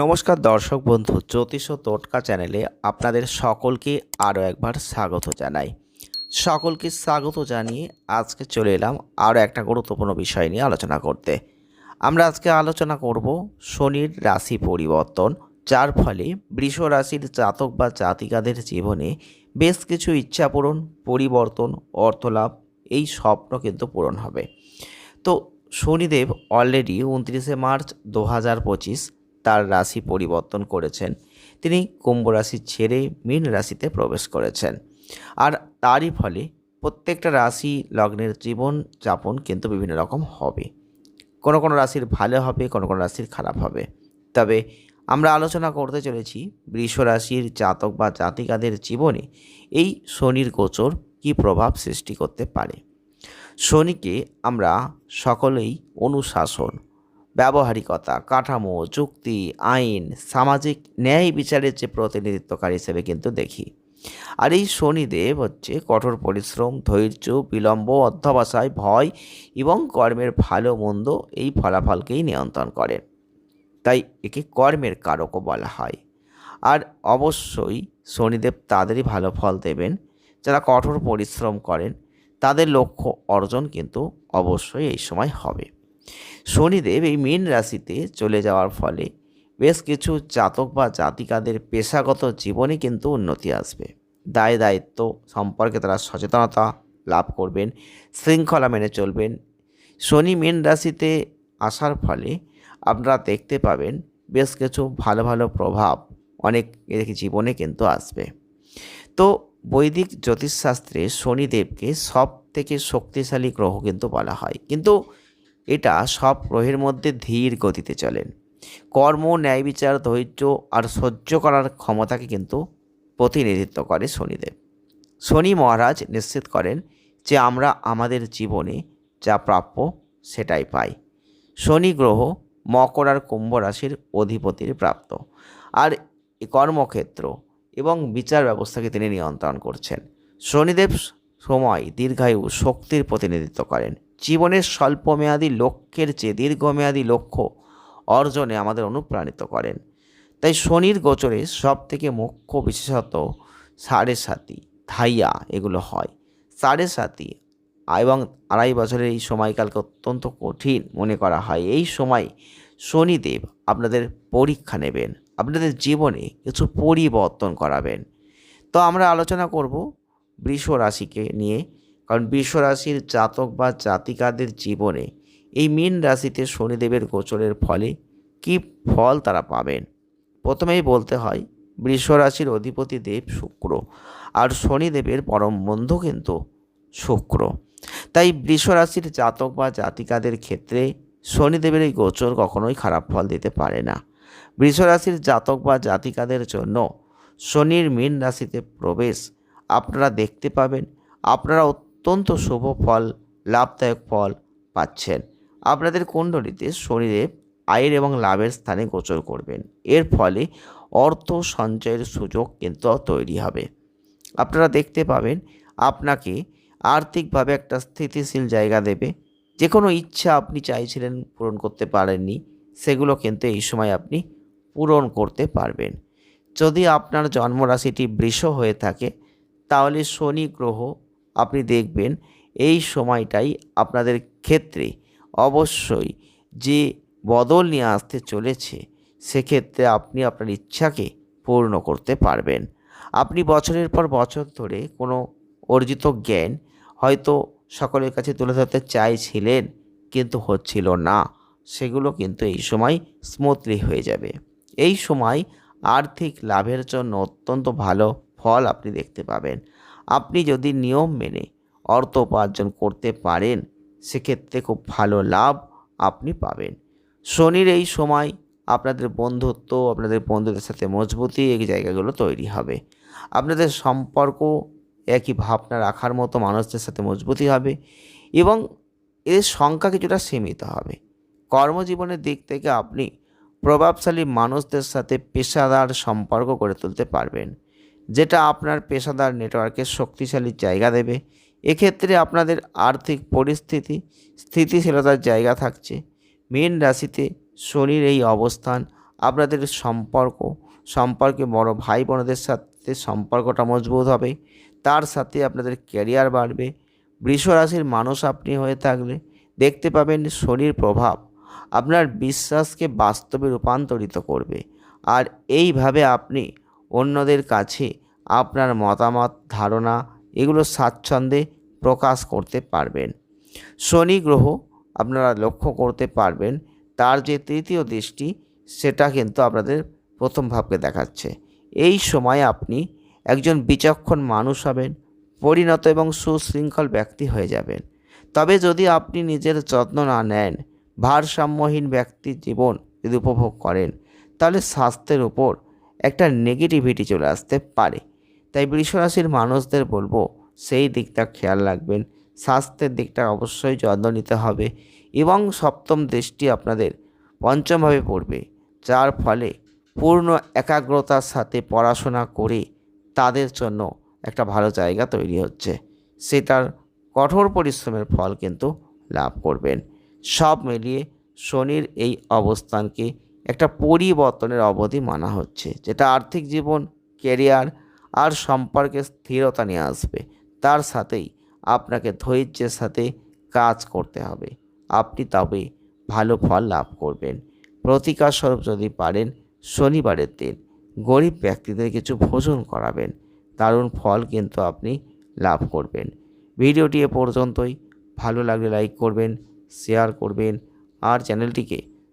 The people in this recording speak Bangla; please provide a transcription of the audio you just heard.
নমস্কার দর্শক বন্ধু, জ্যোতিষ ও টোটকা চ্যানেলে আপনাদের সকলকে আরও একবার স্বাগত জানাই। সকলকে স্বাগত জানিয়ে আজকে চলে এলাম আরও একটা গুরুত্বপূর্ণ বিষয় নিয়ে আলোচনা করতে। আমরা আজকে আলোচনা করব শনির রাশি পরিবর্তন, যার ফলে বৃষ রাশির জাতক বা জাতিকাদের জীবনে বেশ কিছু ইচ্ছা পূরণ, পরিবর্তন, অর্থলাভ এই স্বপ্ন কিন্তু পূরণ হবে। তো শনিদেব অলরেডি উনত্রিশে মার্চ দু হাজার পঁচিশ তার রাশি পরিবর্তন করেছেন। তিনি কুম্ভ রাশি ছেড়ে মীন রাশিতে প্রবেশ করেছেন। আর তারই ফলে প্রত্যেকটা রাশি লগ্নের জীবন যাপন কিন্তু বিভিন্ন রকম হবে। কোনো কোনো রাশির ভালো হবে, কোনো কোনো রাশির খারাপ হবে। তবে আমরা আলোচনা করতে চলেছি বৃষ রাশির জাতক বা জাতিকাদের জীবনে এই শনির গোচর কী প্রভাব সৃষ্টি করতে পারে। শনিকে আমরা সকলেই অনুশাসন ব্যবহারিকতা, কাঠামো, চুক্তি, আইন, সামাজিক ন্যায় বিচারের যে প্রতিনিধিত্বকারী হিসেবে কিন্তু দেখি। আর এই শনিদেব হচ্ছে কঠোর পরিশ্রম, ধৈর্য, বিলম্ব, অধ্যবসায়, ভয় এবং কর্মের ভালো মন্দ এই ফলাফলকেই নিয়ন্ত্রণ করেন তাই একে কর্মের কারকও বলা হয়। আর অবশ্যই শনিদেব তাদেরই ভালো ফল দেবেন, যারা কঠোর পরিশ্রম করেন, তাদের লক্ষ্য অর্জন কিন্তু অবশ্যই এই সময় হবে। শনিদেব এই মীন রাশিতে চলে যাওয়ার ফলে বেশ কিছু জাতক বা জাতিকাদের পেশাগত জীবনে কিন্তু উন্নতি আসবে। দায় দায়িত্ব সম্পর্কে তারা সচেতনতা লাভ করবেন, শৃঙ্খলা মেনে চলবেন। শনি মীন রাশিতে আসার ফলে আপনারা দেখতে পাবেন বেশ কিছু ভালো ভালো প্রভাব অনেক জীবনে কিন্তু আসবে। তো বৈদিক জ্যোতিষশাস্ত্রে শনিদেবকে সব থেকে শক্তিশালী গ্রহ কিন্তু বলা হয়। কিন্তু এটা সব গ্রহের মধ্যে ধীর গতিতে চলেন কর্ম, ন্যায় বিচার, ধৈর্য আর সহ্য করার ক্ষমতাকে কিন্তু প্রতিনিধিত্ব করে শনিদেব। শনি মহারাজ নিশ্চিত করেন যে আমরা আমাদের জীবনে যা প্রাপ্য সেটাই পাই। শনি গ্রহ মকর আর কুম্ভ রাশির অধিপতির প্রাপ্ত। আর কর্মক্ষেত্র এবং বিচার ব্যবস্থাকে তিনি নিয়ন্ত্রণ করছেন। শনিদেব সময় দীর্ঘায়ু শক্তির প্রতিনিধিত্ব করেন। জীবনের স্বল্পমেয়াদী লক্ষ্যের চেয়ে দীর্ঘমেয়াদী লক্ষ্য অর্জনে আমাদের অনুপ্রাণিত করেন। তাই শনির গোচরে সব থেকে মুখ্য বিশেষত সাড়ে সাতি, ধাইয়া এগুলো হয়। সাড়ে সাতি এবং আড়াই বছরের এই সময়কালকে অত্যন্ত কঠিন মনে করা হয়। এই সময় শনিদেব আপনাদের পরীক্ষা নেবেন, আপনাদের জীবনে কিছু পরিবর্তন করাবেন। তো আমরা আলোচনা করব বৃষ রাশিকে নিয়ে। কারণ বৃষ রাশির জাতক বা জাতিকাদের জীবনে এই মীন রাশিতে শনিদেবের গোচরের ফলে কি ফল তারা পাবেন? প্রথমেই বলতে হয়, বৃষ রাশির অধিপতি দেব শুক্র আর শনিদেবের পরম বন্ধু কিন্তু শুক্র। তাই বৃষ রাশির জাতক বা জাতিকাদের ক্ষেত্রে শনিদেবের এই গোচর কখনোই খারাপ ফল দিতে পারে না। বৃষ রাশির জাতক বা জাতিকাদের জন্য শনির মীন রাশিতে প্রবেশ আপনারা দেখতে পাবেন। আপনারা অত্যন্ত শুভ ফল, লাভদায়ক ফল পাচ্ছেন। আপনাদের কুণ্ডলিতে শরীরে আয়ের এবং লাভের স্থানে গোচর করবেন। এর ফলে অর্থ সঞ্চয়ের সুযোগ কিন্তু তৈরি হবে। আপনারা দেখতে পাবেন, আপনাকে আর্থিকভাবে একটা স্থিতিশীল জায়গা দেবে। যে কোনো ইচ্ছা আপনি চাইছিলেন পূরণ করতে পারেননি, সেগুলো কিন্তু এই সময় আপনি পূরণ করতে পারবেন। যদি আপনার জন্মরাশিটি বৃষ হয়ে থাকে, তাহলে শনি, গ্রহ আপনি দেখবেন এই সময়টাই আপনাদের ক্ষেত্রে অবশ্যই যে বদল নিয়ে আসতে চলেছে, সেক্ষেত্রে আপনি আপনার ইচ্ছাকে পূর্ণ করতে পারবেন। আপনি বছরের পর বছর ধরে কোনো অর্জিত জ্ঞান হয়তো সকলের কাছে তুলে ধরতে চাইছিলেন, কিন্তু হচ্ছিল না। সেগুলো কিন্তু এই সময় স্মুথলি হয়ে যাবে। এই সময় আর্থিক লাভের জন্য অত্যন্ত ভালো ফল আপনি দেখতে পাবেন। আপনি যদি নিয়ম মেনে অর্থ উপার্জন করতে পারেন, সেক্ষেত্রে খুব ভালো লাভ আপনি পাবেন। শনির এই সময় আপনাদের বন্ধুত্ব, আপনাদের বন্ধুদের সাথে মজবুতি এই জায়গাগুলো তৈরি হবে। আপনাদের সম্পর্ক একই ভাবনা রাখার মতো মানুষদের সাথে মজবুতি হবে এবং এর সংখ্যা কিছুটা সীমিত হবে। কর্মজীবনের দিক থেকে আপনি প্রভাবশালী মানুষদের সাথে পেশাদার সম্পর্ক গড়ে তুলতে পারবেন। যেটা আপনার পেশাদার নেটওয়ার্কের শক্তিশালী জায়গা দেবে। এক্ষেত্রে আপনাদের আর্থিক পরিস্থিতি স্থিতিশীলতার জায়গা থাকছে। মীন রাশিতে শনির এই অবস্থান, আপনাদের সম্পর্ক, সম্পর্কে বড় ভাই বোনদের সাথে সম্পর্কটা মজবুত হবে। তার সাথে আপনাদের ক্যারিয়ার বাড়বে। বৃষ রাশির মানুষ আপনি হয়ে থাকলে দেখতে পাবেন শনির প্রভাব আপনার বিশ্বাসকে বাস্তবে রূপান্তরিত করবে। আর এইভাবে আপনি অন্যদের কাছে আপনার মতামত, ধারণা এগুলো স্বাচ্ছন্দ্যে প্রকাশ করতে পারবেন। শনি গ্রহ আপনারা লক্ষ্য করতে পারবেন, তার যে তৃতীয় দৃষ্টি সেটা কিন্তু আপনাদের প্রথম ভাবকে দেখাচ্ছে। এই সময় আপনি একজন বিচক্ষণ মানুষ হবেন, পরিণত এবং সুশৃঙ্খল ব্যক্তি হয়ে যাবেন। তবে যদি আপনি নিজের যত্ন না নেন, ভারসাম্যহীন ব্যক্তির জীবন যদি উপভোগ করেন, তাহলে স্বাস্থ্যের উপর একটা নেগেটিভিটি চলে আসতে পারে। তাই বৃষরাশির মানুষদের বলব, সেই দিকটা খেয়াল রাখবেন। স্বাস্থ্যের দিকটা অবশ্যই যত্ন নিতে হবে এবং সপ্তম দৃষ্টি আপনাদের পঞ্চমভাবে পড়বে, যার ফলে পূর্ণ একাগ্রতার সাথে পড়াশোনা করে তাদের জন্য একটা ভালো জায়গা তৈরি হচ্ছে। সেটার কঠোর পরিশ্রমের ফল কিন্তু লাভ করবেন। সব মিলিয়ে শনির এই অবস্থানকে একটা পরিবর্তনের অবধি মানা হচ্ছে, যেটা আর্থিক জীবন কেরিয়ার আর সম্পর্কে স্থিরতা নিয়ে আসবে। তার সাথেই আপনাকে ধৈর্যের সাথে কাজ করতে হবে। আপনি তবে ভালো ফল লাভ করবেন। প্রতিকার স্বরূপ যদি পারেন, শনিবারের দিন গরিব ব্যক্তিদের কিছু ভোজন করাবেন। দারুণ ফল কিন্তু আপনি লাভ করবেন। ভিডিওটি এ পর্যন্তই। ভালো লাগলে লাইক করবেন, শেয়ার করবেন, আর চ্যানেলটিকে